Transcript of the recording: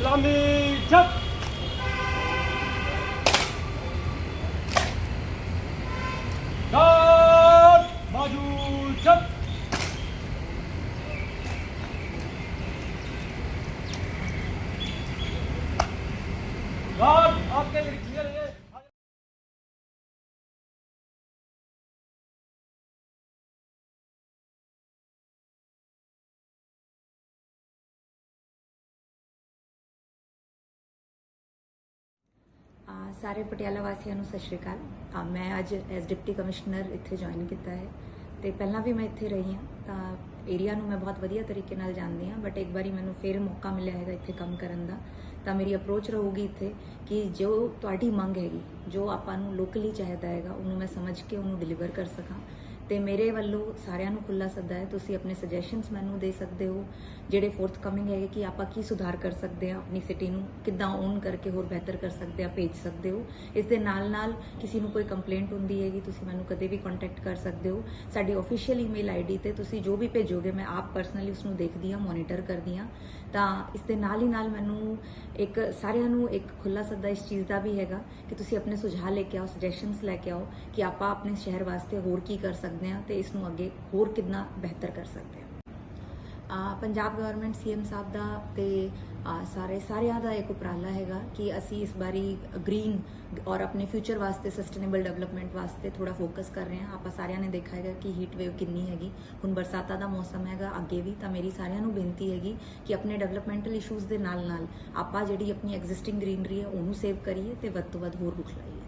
라미잡. 갓 마주잡. 갓 앞에 이렇게 기다려 ਸਾਰੇ ਪਟਿਆਲਾ ਵਾਸੀਆਂ ਨੂੰ ਸਤਿ ਸ਼੍ਰੀ ਅਕਾਲ। ਮੈਂ ਅੱਜ ਐਸ ਡਿਪਟੀ ਕਮਿਸ਼ਨਰ ਇੱਥੇ ਜੁਆਇਨ ਕੀਤਾ ਹੈ ਤੇ ਪਹਿਲਾਂ ਵੀ ਮੈਂ ਇੱਥੇ ਰਹੀ ਹਾਂ, ਤਾਂ ਏਰੀਆ ਨੂੰ ਮੈਂ ਬਹੁਤ ਵਧੀਆ ਤਰੀਕੇ ਨਾਲ ਜਾਣਦੀ ਹਾਂ ਬਟ ਇੱਕ ਵਾਰੀ ਮੈਨੂੰ ਫੇਰ ਮੌਕਾ ਮਿਲਿਆ ਹੈਗਾ ਇੱਥੇ ਕੰਮ ਕਰਨ ਦਾ, ਤਾਂ ਮੇਰੀ ਅਪਰੋਚ ਰਹੂਗੀ ਇੱਥੇ ਕਿ ਜੋ ਤੁਹਾਡੀ ਮੰਗ ਹੈਗੀ, ਜੋ ਆਪਾਂ ਨੂੰ ਲੋਕਲੀ ਚਾਹੀਦਾ ਹੈਗਾ, ਉਹਨੂੰ ਮੈਂ ਸਮਝ ਕੇ ਉਹਨੂੰ ਡਿਲੀਵਰ ਕਰ ਸਕਾਂ। ਤੇ ਮੇਰੇ ਵੱਲੋਂ ਸਾਰਿਆਂ ਨੂੰ ਖੁੱਲਾ ਸੱਦਾ ਹੈ, ਤੁਸੀਂ ਆਪਣੇ ਸੁਜੈਸ਼ਨਸ ਮੈਨੂੰ ਦੇ ਸਕਦੇ ਹੋ, ਜਿਹੜੇ ਫੋਰਥ ਕਮਿੰਗ ਹੈਗੇ ਕਿ ਆਪਾਂ ਕੀ ਸੁਧਾਰ ਕਰ ਸਕਦੇ ਹਾਂ, ਆਪਣੀ ਸਿਟੀ ਨੂੰ ਕਿੱਦਾਂ ਓਨ ਕਰਕੇ ਹੋਰ ਬਿਹਤਰ ਕਰ ਸਕਦੇ ਆ ਭੇਜ ਸਕਦੇ ਹੋ। ਇਸ ਦੇ ਨਾਲ ਨਾਲ ਕਿਸੇ ਨੂੰ ਕੋਈ ਕੰਪਲੇਂਟ ਹੁੰਦੀ ਹੈਗੀ, ਤੁਸੀਂ ਮੈਨੂੰ ਕਦੇ ਵੀ ਕੰਟੈਕਟ ਕਰ ਸਕਦੇ ਹੋ। ਸਾਡੀ ਅਫੀਸ਼ੀਅਲ ਈਮੇਲ ਆਈਡੀ ਤੇ ਤੁਸੀਂ ਜੋ ਵੀ ਭੇਜੋ ਭੇਜੋਗੇ ਮੈਂ ਆਪ ਪਰਸਨਲੀ ਉਸ ਨੂੰ ਦੇਖਦੀ ਹਾਂ ਮੋਨੀਟਰ ਕਰਦੀ ਹਾਂ। ਤਾਂ ਇਸ ਦੇ ਨਾਲ ਹੀ ਨਾਲ ਮੈਨੂੰ ਇੱਕ ਸਾਰਿਆਂ ਨੂੰ ਇੱਕ ਖੁੱਲਾ ਸੱਦਾ ਇਸ ਚੀਜ਼ ਦਾ ਵੀ ਹੈਗਾ ਕਿ ਤੁਸੀਂ ਆਪਣੇ ਸੁਝਾਅ ਲੈ ਕੇ ਆਓ ਸੁਜੈਸ਼ਨਸ ਲੈ ਕੇ ਆਓ ਕਿ ਆਪਾਂ ਆਪਣੇ ਸ਼ਹਿਰ ਵਾਸਤੇ ਹੋਰ ਕੀ ਕਰ ਸਕਦੇ ਹਾਂ ਤੇ ਇਸ ਨੂੰ ਅੱਗੇ ਹੋਰ ਕਿੰਨਾ ਬਿਹਤਰ ਕਰ ਸਕਦੇ ਹਾਂ। ਆ ਪੰਜਾਬ ਗਵਰਨਮੈਂਟ ਸੀਐਮ ਸਾਹਿਬ ਦਾ ਤੇ ਸਾਰੇ ਸਾਰਿਆਂ ਦਾ ਇੱਕ ਉਪਰਾਲਾ ਹੈਗਾ ਕਿ ਅਸੀਂ ਇਸ ਵਾਰੀ ਗ੍ਰੀਨ ਔਰ ਆਪਣੇ ਫਿਊਚਰ ਵਾਸਤੇ ਸਸਟੇਨੇਬਲ ਡਿਵੈਲਪਮੈਂਟ ਵਾਸਤੇ ਥੋੜਾ ਫੋਕਸ ਕਰ ਰਹੇ ਹਾਂ। ਆਪਾਂ ਸਾਰਿਆਂ ਨੇ ਦੇਖਿਆ ਹੈਗਾ ਕਿ ਹੀਟ ਵੇਵ ਕਿੰਨੀ ਹੈਗੀ। ਹੁਣ ਬਰਸਾਤਾਂ ਦਾ ਮੌਸਮ ਹੈਗਾ ਅੱਗੇ ਵੀ ਤਾਂ ਮੇਰੀ ਸਾਰਿਆਂ ਨੂੰ ਬੇਨਤੀ ਹੈਗੀ ਕਿ ਆਪਣੇ ਡਿਵੈਲਪਮੈਂਟਲ ਇਸ਼ੂਜ਼ ਦੇ ਨਾਲ ਨਾਲ ਆਪਾਂ ਜਿਹੜੀ ਆਪਣੀ ਐਗਜ਼ਿਸਟਿੰਗ ਗ੍ਰੀਨਰੀ ਹੈ ਉਹਨੂੰ ਸੇਵ ਕਰੀਏ ਤੇ ਵੱਧ ਤੋਂ ਵੱਧ ਹੋਰ ਰੁੱਖ ਲਾਈਏ।